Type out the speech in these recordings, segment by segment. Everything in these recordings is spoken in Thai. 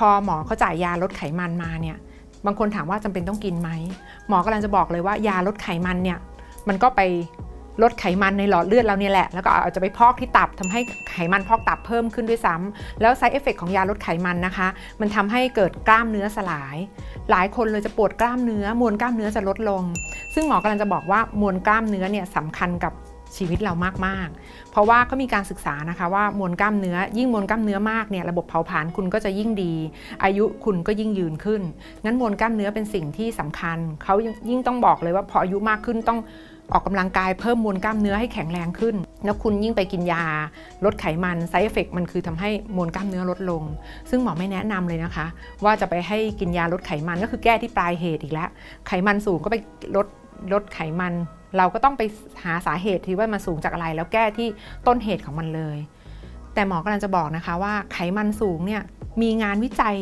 พอหมอเขาจ่ายยาลดไขมันมาเนี่ยบางคนถามว่าจำเป็นต้องกินไหมหมอกำลังจะบอกเลยว่ายาลดไขมันเนี่ยมันก็ไปลดไขมันในหลอดเลือดเราเนี่ยแหละ แล้วก็อาจจะไปพอกที่ตับทำให้ไขมันพอกตับเพิ่มขึ้นด้วยซ้ำแล้วไซเอฟเฟกของยาลดไขมันนะคะ มันทำให้เกิดกล้ามเนื้อสลาย หลายคนเลยจะปวดกล้ามเนื้อ มวลกล้ามเนื้อจะลดลง ซึ่งหมอกำลังจะบอกว่ามวลกล้ามเนื้อเนี่ยสำคัญกับ ชีวิตเรามากๆ เพราะว่าก็มีการศึกษานะคะว่ามวลกล้ามเนื้อ ยิ่งมวลกล้ามเนื้อมากเนี่ยระบบเผาผลาญคุณก็จะยิ่งดี อายุคุณก็ยิ่งยืนขึ้น งั้นมวลกล้ามเนื้อเป็นสิ่งที่สำคัญเขายิ่งต้องบอกเลยว่าพออายุมากขึ้นต้องออกกำลังกายเพิ่มมวลกล้ามเนื้อให้แข็งแรงขึ้น แล้วคุณยิ่งไปกินยา ลดไขมันไซเอฟเฟกมันคือทำให้มวลกล้ามเนื้อลดลง ซึ่งหมอไม่แนะนำเลยนะคะ ว่าจะไปให้กินยาลดไขมันก็คือแก้ที่ปลายเหตุอีกแล้ว ไขมันสูงก็ไปลด ลดไขมัน เราก็ต้องไปหาสาเหตุที่ว่ามันสูงจากอะไร แล้วแก้ที่ต้นเหตุของมันเลย แต่หมอกำลังจะบอกนะคะว่าไขมันสูงเนี่ยมีงานวิจัย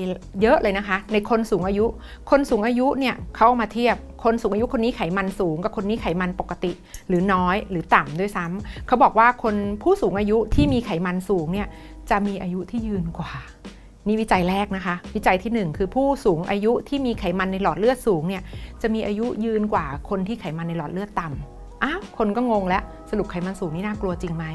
เยอะเลยนะคะ ในคนสูงอายุ คนสูงอายุเนี่ยเขาเอามาเทียบคนสูงอายุคนนี้ไขมันสูงกับคนนี้ไขมันปกติ หรือน้อยหรือต่ำด้วยซ้ำเขาบอกว่าคนผู้สูงอายุที่มีไขมันสูงเนี่ยจะมีอายุที่ยืนกว่า นี่วิจัยแรกนะคะ วิจัยที่ 1 คือผู้สูงอายุที่มีไขมันในหลอดเลือดสูงเนี่ยจะมีอายุยืนกว่าคนที่ไขมันในหลอดเลือดต่ำอ้าวคนก็งงแล้วสรุปไขมันสูงนี่น่ากลัวจริงไหม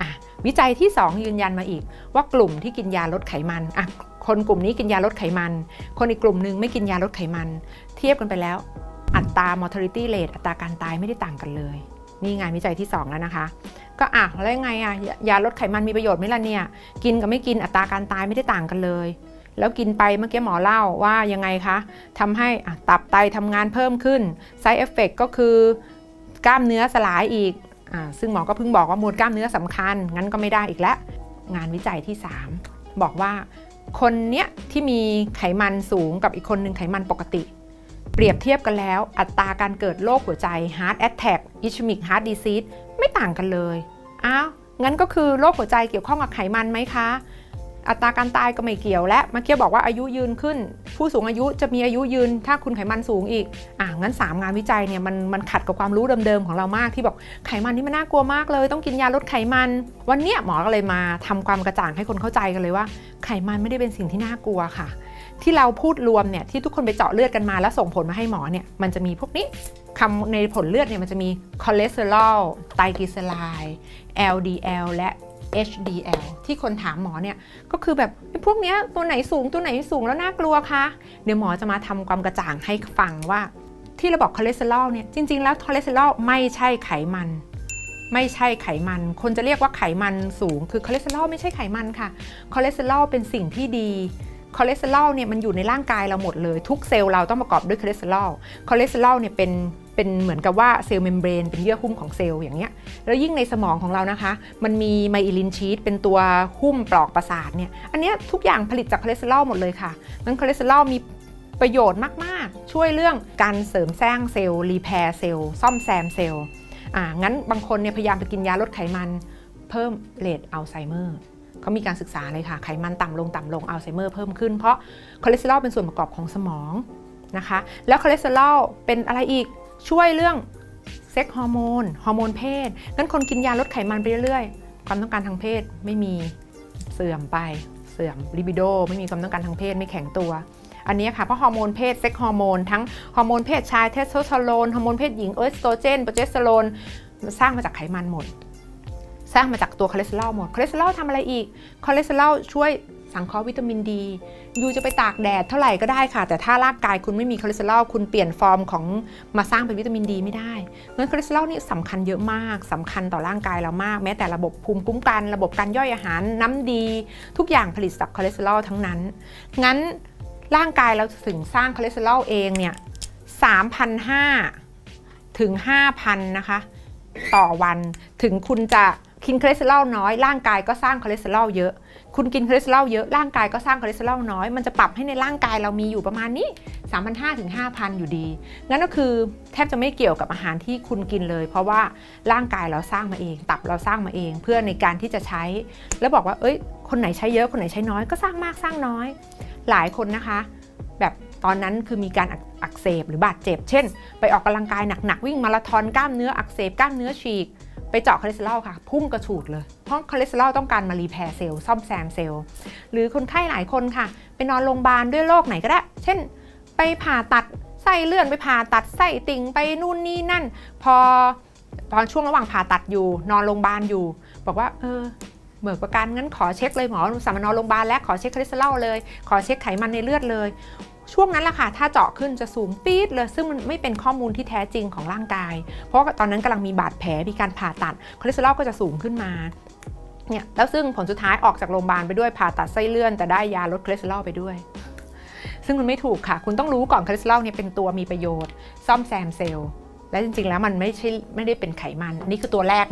อะวิจัยที่ 2 ยืนยันมาอีก ว่ากลุ่มที่กินยาลดไขมันอะคนกลุ่มนี้กินยาลดไขมัน คนอีกกลุ่มหนึ่งไม่กินยาลดไขมัน เทียบกันไปแล้ว อัตรา mortality rate อัตราการตายไม่ได้ต่างกันเลย นี่งานวิจัยที่ 2 แล้วนะคะ ก็อะแล้วยังไงอะยาลดไขมันมีประโยชน์ไหมล่ะเนี่ย กินกับไม่กินอัตราการตายไม่ได้ต่างกันเลย แล้วกินไปเมื่อกี้หมอเล่าว่ายังไงคะทำให้ตับไตทำงานเพิ่มขึ้น side effect ก็คือกล้ามเนื้อสลายอีกอซึ่งหมอก็เพิ่งบอกว่ามวลกล้ามเนื้อสำคัญ งั้นก็ไม่ได้อีกแล้วงานวิจัยที่ 3 บอกว่าคนเนี้ยที่มีไขมันสูงกับอีกคนหนึ่งไขมันปกติ เปรียบเทียบกันแล้ว อัตราการเกิดโรคหัวใจ heart attack ischemic heart disease ไต่างกันเลย อ้าว งั้นก็คือโรคหัวใจเกี่ยวข้องกับไขมันไหมคะ อัตราการตายก็ไม่เกี่ยวและเมื่อกี้บอกว่าอายุยืนขึ้น ผู้สูงอายุจะมีอายุยืนถ้าคุณไขมันสูงอีก อะ งั้น 3 งานวิจัยเนี่ยมันมันขัดกับความรู้เดิมๆของเรามากที่บอกไขมันนี่มันน่ากลัวมากเลย ต้องกินยาลดไขมัน วันเนี้ยหมอก็เลยมาทำความกระจ่างให้คนเข้าใจกันเลยว่า ไขมันไม่ได้เป็นสิ่งที่น่ากลัวค่ะ ที่เราพูดรวมเนี่ยที่ทุกคนไปเจาะเลือดกันมาแล้วส่งผลมาให้หมอเนี่ยมันจะมีพวกนี้คำในผลเลือดเนี่ยมันจะมีคอเลสเตอรอลไตรกลีเซอไรด์ LDL และ HDL ที่คนถามหมอเนี่ยก็คือแบบพวกเนี้ยตัวไหนสูงตัวไหนสูงแล้วน่ากลัวคะเดี๋ยวหมอจะมาทำความกระจ่างให้ฟังว่า ที่เราบอกคอเลสเตอรอลเนี่ยจริง ๆ แล้วคอเลสเตอรอลไม่ใช่ไขมัน ไม่ใช่ไขมัน คนจะเรียกว่าไขมันสูง คือคอเลสเตอรอลไม่ใช่ไขมันค่ะคอเลสเตอรอลเป็นสิ่งที่ดี คอเลสเตอรอลเนี่ยมันอยู่ในร่างกายเราหมดเลย ทุกเซลล์เราต้องประกอบด้วยคอเลสเตอรอลคอเลสเตอรอลเนี่ยเป็นเป็นเหมือนกับว่าเซลล์เมมเบรนเป็นเยื่อหุ้มของเซลล์อย่างเงี้ยแล้วยิ่งในสมองของเรานะคะ มันมีไมอิลินชีตเป็นตัวหุ้มปลอกประสาทเนี่ยอันเนี้ยทุกอย่างผลิตจากคอเลสเตอรอลหมดเลยค่ะนั้นคอเลสเตอรอลมีประโยชน์มาก ๆ ช่วยเรื่องการเสริมสร้างเซลล์รีแพร์เซลล์ซ่อมแซมเซลล์อ่างั้นบางคนเนี่ยพยายามไปกินยาลดไขมัน เพิ่มเลดอัลไซเมอร์ เขามีการศึกษาเลยค่ะไขมันต่ำลงต่ำลงอัลไซเมอร์เพิ่มขึ้นเพราะคอเลสเตอรอลเป็นส่วนประกอบของสมองนะคะแล้วคอเลสเตอรอลเป็นอะไรอีกช่วยเรื่องเซ็กฮอร์โมนฮอร์โมนเพศงั้นคนกินยาลดไขมันไปเรื่อยๆ ความต้องการทางเพศไม่มีเสื่อมไปเสื่อมลิบิโดไม่มีความต้องการทางเพศไม่แข็งตัว อันนี้ค่ะเพราะฮอร์โมนเพศเซ็กฮอร์โมนทั้งฮอร์โมนเพศชายเทสโทสเตอโรนฮอร์โมนเพศหญิงเอสโตรเจนโปรเจสเตอโรนสร้างมาจากไขมันหมด ร้างมาจากตัวคอเลสเตอรอลหมด คอเลสเตอรอลทำอะไรอีก คอเลสเตอรอลช่วยสังเคราะห์วิตามินดี ยูจะไปตากแดดเท่าไหร่ก็ได้ค่ะ แต่ถ้าร่างกายคุณไม่มีคอเลสเตอรอลคุณเปลี่ยนฟอร์มของมาสร้างเป็นวิตามินดีไม่ได้งั้นคอเลสเตอรอลนี่สำคัญเยอะมากสำคัญต่อร่างกายเรามาก แม้แต่ระบบภูมิคุ้มกัน ระบบการย่อยอาหารน้ำดี ทุกอย่างผลิตจากคอเลสเตอรอลทั้งนั้น งั้นร่างกายเราถึงสร้างคอเลสเตอรอลเองเนี่ย3,500ถึง 5,000 นะคะ ต่อวันถึงคุณจะ กินคอเลสเตอรอลน้อยร่างกายก็สร้างคอเลสเตอรอลเยอะ คุณกินคอเลสเตอรอลเยอะร่างกายก็สร้างคอเลสเตอรอลน้อย มันจะปรับให้ในร่างกายเรามีอยู่ประมาณนี้ 3,500ถึง5,000 อยู่ดี งั้นก็คือแทบจะไม่เกี่ยวกับอาหารที่คุณกินเลย เพราะว่าร่างกายเราสร้างมาเอง ตับเราสร้างมาเอง เพื่อในการที่จะใช้ แล้วบอกว่าเอ้ย คนไหนใช้เยอะคนไหนใช้น้อยก็สร้างมากสร้างน้อย หลายคนนะคะ แบบตอนนั้นคือมีการอักเสบหรือบาดเจ็บ เช่น ไปออกกำลังกายหนักๆวิ่งมาราธอนกล้ามเนื้ออักเสบกล้ามเนื้อฉีก เจาะคอเลสเตอรอลค่ะ พุ่งกระฉูดเลย เพราะคอเลสเตอรอลต้องการมารีแพร์เซลล์ซ่อมแซมเซลล์หรือคนไข้หลายคนค่ะ ไปนอนโรงพยาบาลด้วยโรคไหนก็ได้ เช่น ไปผ่าตัดไส้เลื่อนไปผ่าตัดไส้ติ่งไปนู่นนี่นั่น พอตอนช่วงระหว่างผ่าตัดอยู่ นอนโรงพยาบาลอยู่ บอกว่าเออเบิกประกันงั้นขอเช็คเลยหมอสามานอนโรงพยาบาลแล้วขอเช็คคอเลสเตอรอลเลย ขอเช็คไขมันในเลือดเลย ช่วงนั้นแหละค่ะถ้าเจาะขึ้นจะสูงปี๊ดเลยซึ่งมันไม่เป็นข้อมูลที่แท้จริงของร่างกาย เพราะตอนนั้นกำลังมีบาดแผลมีการผ่าตัดคอเลสเตอรอลก็จะสูงขึ้นมาเนี่ยแล้วซึ่งผลสุดท้ายออกจากโรงพยาบาลไปด้วยผ่าตัดไส้เลื่อนแต่ได้ยาลดคอเลสเตอรอลไปด้วย ซึ่งมันไม่ถูกค่ะ คุณต้องรู้ก่อนคอเลสเตอรอลเนี่ยเป็นตัวมีประโยชน์ ซ่อมแซมเซลล์และจริงๆแล้วมันไม่ใช่ไม่ได้เป็นไขมันนี่คือตัวแรก